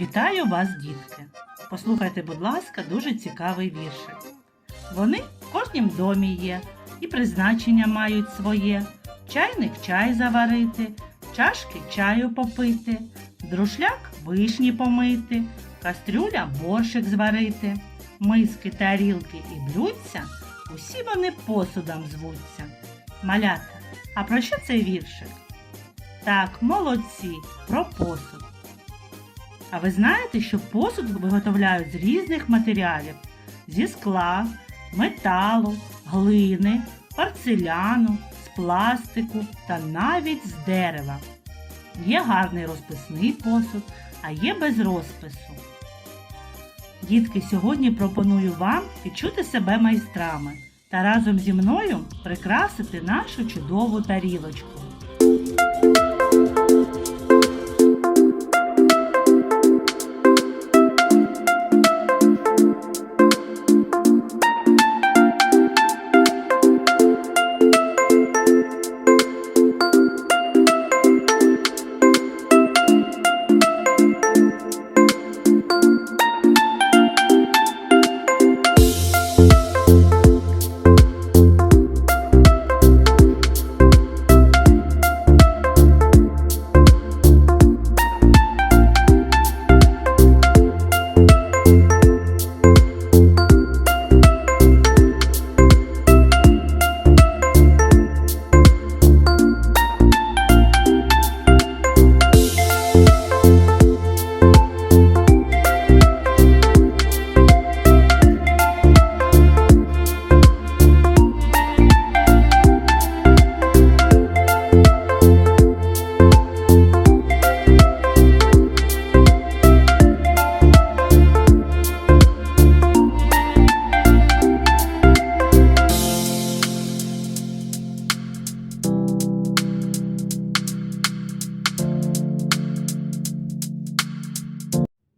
Вітаю вас, дітки! Послухайте, будь ласка, дуже цікавий віршик. Вони в кожнім домі є, і призначення мають своє. Чайник чай заварити, чашки чаю попити, друшляк вишні помити, кастрюля борщик зварити, миски, тарілки і блюдця, усі вони посудом звуться. Малята, а про що цей віршик? Так, молодці, про посуд. А ви знаєте, що посуд виготовляють з різних матеріалів: зі скла, металу, глини, порцеляну, з пластику та навіть з дерева. Є гарний розписний посуд, а є без розпису. Дітки, сьогодні пропоную вам відчути себе майстрами та разом зі мною прикрасити нашу чудову тарілочку.